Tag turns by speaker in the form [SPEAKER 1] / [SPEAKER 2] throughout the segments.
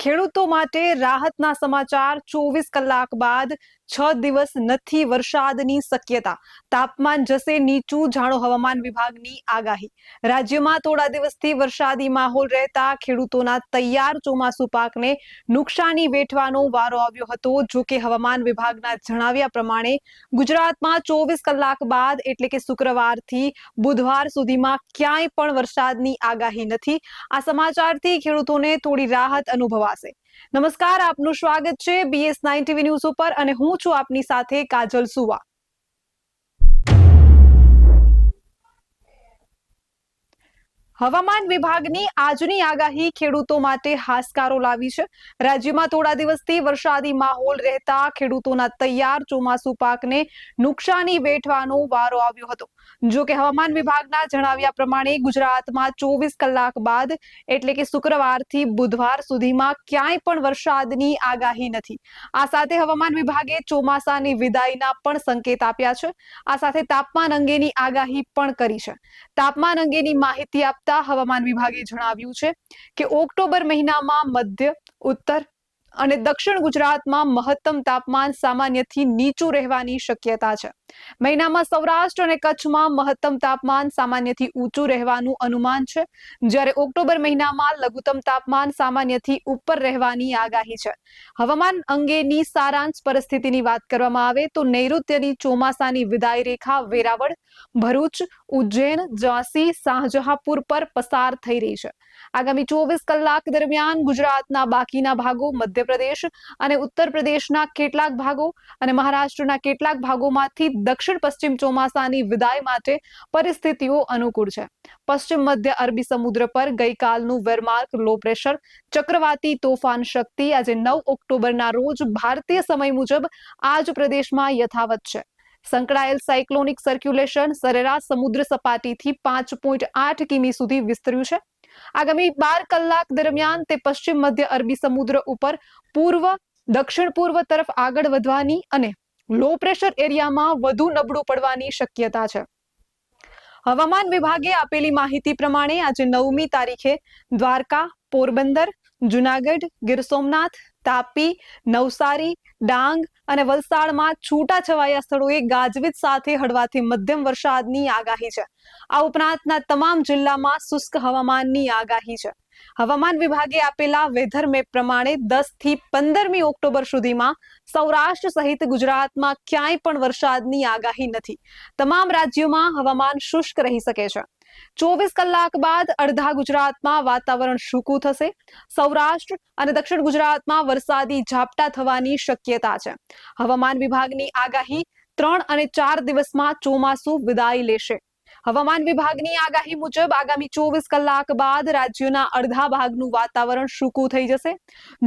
[SPEAKER 1] ખેડૂતો માટે રાહતના સમાચાર ચોવીસ કલાક બાદ છ દિવસ નથી વરસાદની શક્યતા. તાપમાન જશે નીચું, જાણો હવામાન વિભાગની આગાહી. રાજ્યમાં થોડા દિવસથી વરસાદી માહોલ રહેતા ખેડૂતોના તૈયાર ચોમાસુ પાકને નુકસાની વેઠવાનો વારો આવ્યો હતો. જો કે હવામાન વિભાગના જણાવ્યા પ્રમાણે, ગુજરાતમાં ચોવીસ કલાક બાદ એટલે કે શુક્રવારથી બુધવાર સુધીમાં ક્યાંય પણ વરસાદની આગાહી નથી. આ સમાચારથી ખેડૂતોને થોડી રાહત અનુભવાશે. નમસ્કાર, આપનું સ્વાગત છે બીએસ નાઇન ટીવી ન્યૂઝ ઉપર અને હું છું આપની સાથે કાજલ સુવા. હવામાન વિભાગની આજની આગાહી ખેડૂતો માટે હાશકારો લાવી છે. રાજ્યમાં થોડા દિવસથી વરસાદી માહોલ રહેતા ખેડૂતોના તૈયાર ચોમાસુ પાકને નુકસાની વેઠવાનો વારો આવ્યો હતો. જો કે હવામાન વિભાગના જણાવ્યા પ્રમાણે ગુજરાતમાં ચોવીસ કલાક બાદ એટલે કે શુક્રવારથી બુધવાર સુધીમાં ક્યાંય પણ વરસાદની આગાહી નથી. આ સાથે હવામાન વિભાગે ચોમાસાની વિદાયના પણ સંકેત આપ્યા છે. આ સાથે તાપમાન અંગેની આગાહી પણ કરી છે. તાપમાન અંગેની માહિતી આપતા હવામાન વિભાગે જણાવ્યું છે કે ઓક્ટોબર મહિનામાં મધ્ય ઉત્તર અને દક્ષિણ ગુજરાતમાં મહત્તમ તાપમાન સામાન્યથી નીચું રહેવાની શક્યતા છે. મહિનામાં સૌરાષ્ટ્ર અને કચ્છમાં મહત્તમ તાપમાન સામાન્યથી ઊંચું રહેવાનું અનુમાન છે. જ્યારે ઓક્ટોબર મહિનામાં લઘુત્તમ તાપમાન સામાન્યથી ઉપર રહેવાની આગાહી છે. હવામાન અંગેની સારાંશ પરિસ્થિતિની વાત કરવામાં આવે તો નૈઋત્યની ચોમાસાની વિદાય રેખા વેરાવળ, ભરૂચ, ઉજ્જૈન, ઝાંસી, શાહજહાંપુર પર પસાર થઈ રહી છે. આગામી ચોવીસ કલાક દરમિયાન ગુજરાતના બાકીના ભાગો મધ્યપ્રદેશ અને ઉત્તર પ્રદેશના કેટલાક ભાગો અને મહારાષ્ટ્રના કેટલાક ભાગોમાંથી દક્ષિણ પશ્ચિમ ચોમાસાની વિદાય માટે પરિસ્થિતિઓ અનુકૂળ છે. પશ્ચિમ મધ્ય અરબી સમુદ્ર પર ગઈકાલનું વેરમાર્ક લો પ્રેશર, ચક્રવાતી તોફાન શક્તિ આજે નવ ઓક્ટોબરના રોજ ભારતીય સમય મુજબ આજ પ્રદેશમાં યથાવત છે. સંકળાયેલ સાયક્લોનિક સર્ક્યુલેશન સરેરાશ સમુદ્ર સપાટીથી પાંચ પોઈન્ટ આઠ કિમી સુધી વિસ્તર્યું છે. આગામી બાર કલાક દરમિયાન તે પશ્ચિમ મધ્ય અરબી સમુદ્ર ઉપર પૂર્વ, દક્ષિણ પૂર્વ તરફ આગળ વધવાની અને લો પ્રેશર એરિયામાં વધુ નબળું પડવાની શક્યતા છે. હવામાન વિભાગે આપેલી માહિતી પ્રમાણે આજે નવમી તારીખે દ્વારકા, પોરબંદર, જુનાગઢ, ગીર સોમનાથ, તાપી, નવસારી, ડાંગ અને વલસાડમાં છૂટાછવાયા સ્થળોએ ગાજવીજ સાથે હળવાથી મધ્યમ વરસાદની આગાહી છે. આ ઉપરાંતના તમામ જિલ્લામાં શુષ્ક હવામાનની આગાહી છે. હવામાન વિભાગે આપેલા વેધર મેપ પ્રમાણે દસથી પંદરમી ઓક્ટોબર સુધીમાં સૌરાષ્ટ્ર સહિત ગુજરાતમાં ક્યાંય પણ વરસાદની આગાહી નથી. તમામ રાજ્યોમાં હવામાન શુષ્ક રહી શકે છે. ચોવીસ કલાક બાદ અડધા ગુજરાતમાં વાતાવરણ સૂકું થશે. સૌરાષ્ટ્ર અને દક્ષિણ ગુજરાતમાં વરસાદી ઝાપટા થવાની શક્યતા છે. હવામાન વિભાગની આગાહી ત્રણ અને ચાર દિવસમાં ચોમાસું વિદાય લેશે. હવામાન વિભાગની આગાહી મુજબ આગામી ચોવીસ કલાક બાદ રાજ્યના અડધા ભાગનું વાતાવરણ સૂકું થઈ જશે.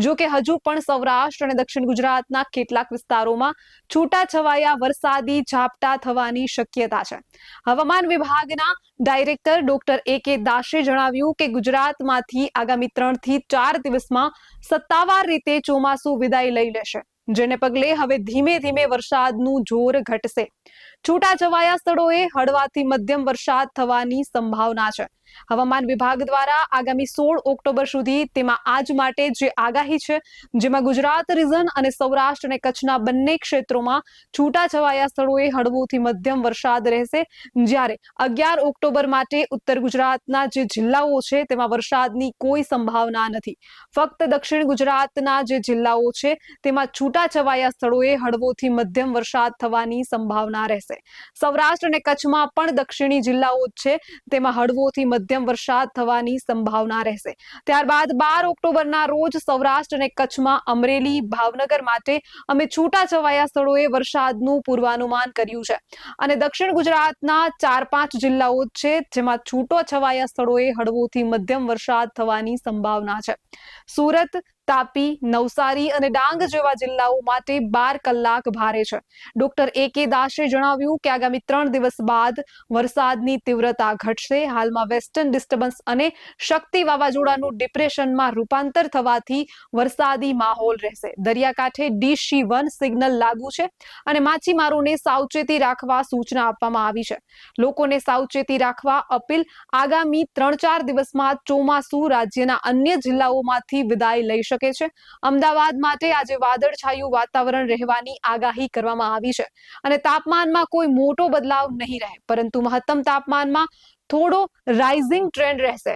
[SPEAKER 1] જો કે હજુ પણ સૌરાષ્ટ્ર અને દક્ષિણ ગુજરાતના કેટલાક વિસ્તારોમાં છૂટાછવાયા વરસાદી ઝાપટા થવાની શક્યતા છે. હવામાન વિભાગના ડાયરેક્ટર ડોક્ટર એ કે દાસે જણાવ્યું કે ગુજરાતમાંથી આગામી ત્રણથી ચાર દિવસમાં સત્તાવાર રીતે ચોમાસું વિદાય લઈ લેશે. જેને પગલે હવે ધીમે ધીમે વરસાદનું જોર ઘટશે. છૂટા છવાયા સ્થળોએ હળવાથી મધ્યમ વરસાદ થવાની સંભાવના છે. હવામાન વિભાગ દ્વારા આગામી સોળ ઓક્ટોબર સુધી તેમાં આજ માટે જે આગાહી છે, જેમાં ગુજરાત, રીઝન અને સૌરાષ્ટ્ર અને કચ્છના બંને ક્ષેત્રોમાં છૂટાછવાયા સ્થળોએ હળવોથી મધ્યમ વરસાદ રહેશે. જ્યારે અગિયાર ઓક્ટોબર માટે ઉત્તર ગુજરાતના જે જિલ્લાઓ છે, તેમાં વરસાદની કોઈ સંભાવના નથી. ફક્ત દક્ષિણ ગુજરાતના જે જિલ્લાઓ છે, તેમાં છૂટાછવાયા સ્થળોએ હળવોથી મધ્યમ વરસાદ થવાની સંભાવના રહેશે. સૌરાષ્ટ્ર અને કચ્છમાં પણ દક્ષિણી જિલ્લાઓ છે, તેમાં હળવોથી મધ્યમ વરસાદ થવાની સંભાવના રહેશે. ત્યારબાદ બાર ઓક્ટોબરના રોજ સૌરાષ્ટ્ર અને કચ્છમાં અમરેલી, ભાવનગર માટે અમે છૂટાછવાયા સ્થળોએ વરસાદનું પૂર્વાનુમાન કર્યું છે. અને દક્ષિણ ગુજરાતના ચાર પાંચ જિલ્લાઓ છે જેમાં છૂટો છવાયા સ્થળોએ હળવોથી મધ્યમ વરસાદ થવાની સંભાવના છે. સુરત તાપી, નવસારી અને ડાંગ જેવા જિલ્લાઓ માટે બાર કલાક ભારે છે. ડોક્ટર એ કે દાસે જણાવ્યું કે આગામી ત્રણ દિવસ બાદ વરસાદની તીવ્રતા ઘટશે. હાલમાં વેસ્ટર્ન ડિસ્ટર્બન્સ અને શક્તિ વાવાઝોડાનું ડિપ્રેશનમાં રૂપાંતર થવાથી વરસાદી માહોલ રહેશે. દરિયાકાંઠે ડીસી વન સિગ્નલ લાગુ છે અને માછીમારોને સાવચેતી રાખવા સૂચના આપવામાં આવી છે. લોકોને સાવચેતી રાખવા અપીલ આગામી ત્રણ ચાર દિવસમાં ચોમાસુ રાજ્યના અન્ય જિલ્લાઓમાંથી વિદાય લઈ શકે છે. અમદાવાદ માટે આજે વાદળછાયું વાતાવરણ રહેવાની આગાહી કરવામાં આવી છે અને તાપમાનમાં કોઈ મોટો બદલાવ નહીં રહે, પરંતુ મહત્તમ તાપમાનમાં થોડો રાઇઝિંગ ટ્રેન્ડ રહેશે.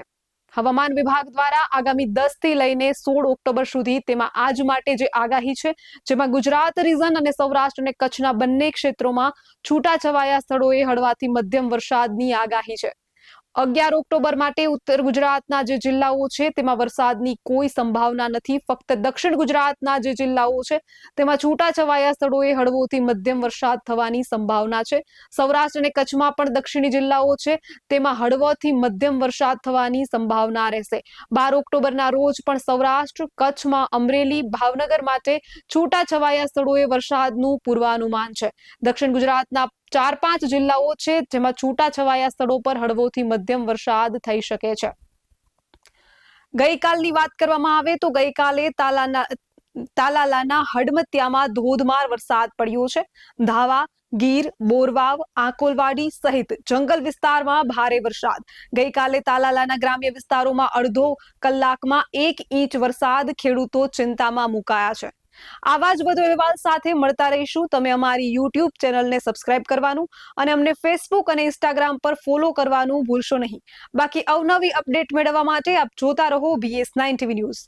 [SPEAKER 1] હવામાન વિભાગ દ્વારા આગામી દસથી લઈને સોળ ઓક્ટોબર સુધી તેમાં આજ માટે જે આગાહી છે, જેમાં ગુજરાત, રીઝન અને સૌરાષ્ટ્ર અને કચ્છના બંને ક્ષેત્રોમાં છૂટાછવાયા સ્થળોએ હળવાથી મધ્યમ વરસાદની આગાહી છે. અગિયાર ઓક્ટોબર માટે ઉત્તર ગુજરાતના જે જિલ્લાઓ છે, તેમાં વરસાદની કોઈ સંભાવના નથી. ફક્ત દક્ષિણ ગુજરાતના જે જિલ્લાઓ છે, તેમાં છૂટાછવાયા સ્થળોએ હળવોથી મધ્યમ વરસાદ થવાની સંભાવના છે. સૌરાષ્ટ્ર અને કચ્છમાં પણ દક્ષિણી જિલ્લાઓ છે, તેમાં હળવોથી મધ્યમ વરસાદ થવાની સંભાવના રહેશે. બાર ઓક્ટોબરના રોજ પણ સૌરાષ્ટ્ર, કચ્છમાં અમરેલી, ભાવનગર માટે છૂટાછવાયા સ્થળોએ વરસાદનું પૂર્વાનુમાન છે. દક્ષિણ ગુજરાતના ચાર પાંચ જિલ્લાઓ છે જેમાં છૂટાછવાયા સ્થળો પર હળવોથી મધ્યમ વરસાદ થઈ શકે છે. ગઈકાલની વાત કરવામાં આવે તો ગઈકાલે તાલાના, તાલાલાના હડમતિયામાં ધોધમાર વરસાદ પડ્યો છે. ધાવા, ગીર, બોરવાવ, આકોલવાડી સહિત જંગલ વિસ્તારમાં ભારે વરસાદ. ગઈકાલે તાલાલાના ગ્રામ્ય વિસ્તારોમાં અડધો કલાકમાં એક ઇંચ વરસાદ ખેડૂતો ચિંતામાં મુકાયા છે. આવા જ વધુ અહેવાલ સાથે મળતા રહીશું. તમે અમારી યુટ્યુબ ચેનલને સબસ્ક્રાઇબ કરવાનું અને અમને ફેસબુક અને ઇન્સ્ટાગ્રામ પર ફોલો કરવાનું ભૂલશો નહીં. બાકી અવનવી અપડેટ મેળવવા માટે આપ જોતા રહો બીએસ નાઇન ટીવી ન્યૂઝ